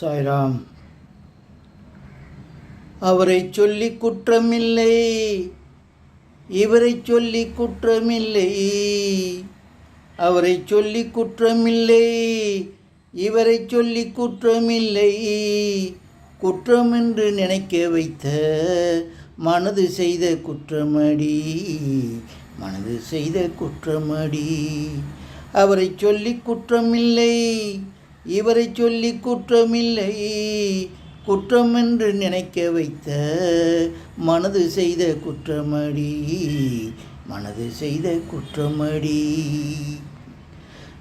சாய்ராம். அவரை சொல்லி குற்றமில்லை. இவரை சொல்லி குற்றமில்லை. அவரை சொல்லி குற்றமில்லை. இவரை சொல்லி குற்றமில்லை. குற்றம் என்று நினைக்க வைத்த மனது செய்த குற்றமடி. மனது செய்த குற்றமடி. அவரை சொல்லி குற்றமில்லை. இவரை சொல்லி குற்றமில்லை. குற்றம் என்று நினைக்க வைத்த மனது செய்த குற்றமடி. மனது செய்த குற்றமடி.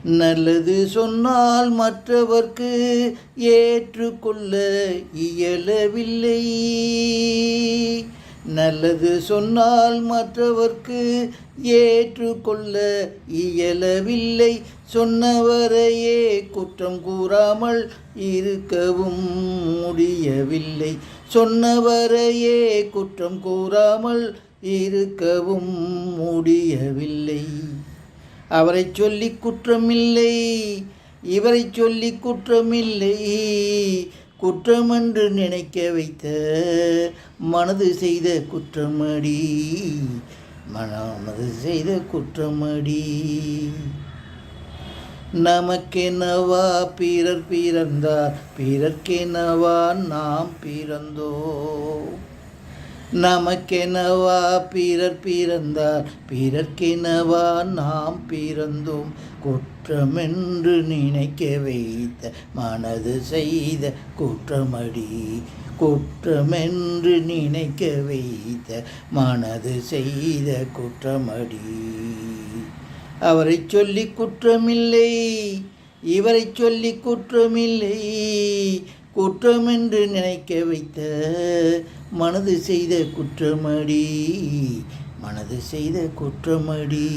நல்லது சொன்னால் மற்றவர்க்கு ஏற்றுக்கொள்ள இயலவில்லை. நல்லது சொன்னால் மற்றவர்க்கு ஏற்றுக்கொள்ள இயலவில்லை. சொன்னவரையே குற்றம் கூறாமல் இருக்கவும் முடியவில்லை. சொன்னவரையே குற்றம் கூறாமல் இருக்கவும் முடியவில்லை. அவரை சொல்லி குற்றமில்லை. இவரை சொல்லி குற்றமில்லை. குற்றமென்று நினைக்க வைத்த மனது செய்த குற்றமடி. மனது செய்த குற்றமடி. நமக்கெனவா பிறர் பிறந்தார்? பிறர்க்கெனவா நாம் பிறந்தோம்? நமக்கெனவா பிறர் பிறந்தார் பிறர்க்கெனவா நாம் பிறந்தோம். குற்றமென்று நினைக்க வைத்த மனது செய்த குற்றமடி குற்றமென்று நினைக்க வைத்த மனது செய்த குற்றமடி. அவரை சொல்லி குற்றமில்லை இவரை சொல்லி குற்றமில்லை குற்றமென்று நினைக்க வைத்த மனது செய்த குற்றமடி மனது செய்த குற்றமடி.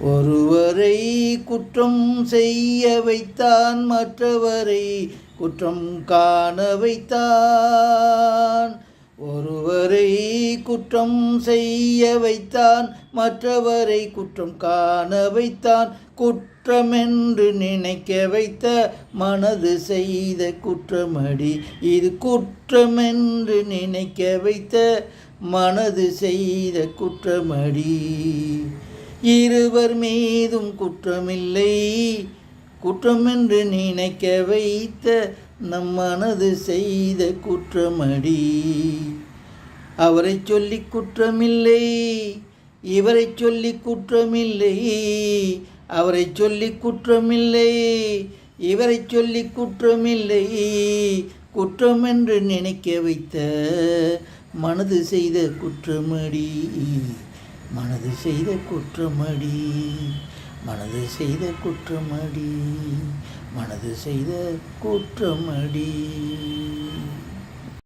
ஒருவரை குற்றம் செய்ய வைத்தான் மற்றவரை குற்றம் காண வைத்தான். ஒருவரை குற்றம் செய்ய வைத்தான் மற்றவரை குற்றம் காண வைத்தான். குற்றமென்று நினைக்க வைத்த மனது செய்த குற்றமடி இது குற்றமென்று நினைக்க வைத்த மனது செய்த குற்றமடி. இருவர் மீதும் குற்றமில்லை குற்றமென்று நினைக்க வைத்த நம் மனது செய்த குற்றமடி. அவரை சொல்லி குற்றமில்லை இவரை சொல்லி குற்றமில்லை அவரை சொல்லி குற்றமில்லை இவரை சொல்லி குற்றமில்லை. குற்றம் என்று நினைக்க வைத்த மனது செய்த குற்றமடி. மனது செய்த குற்றமடி. மனது செய்த குற்றமடி. மனது செய்த குற்றமடி.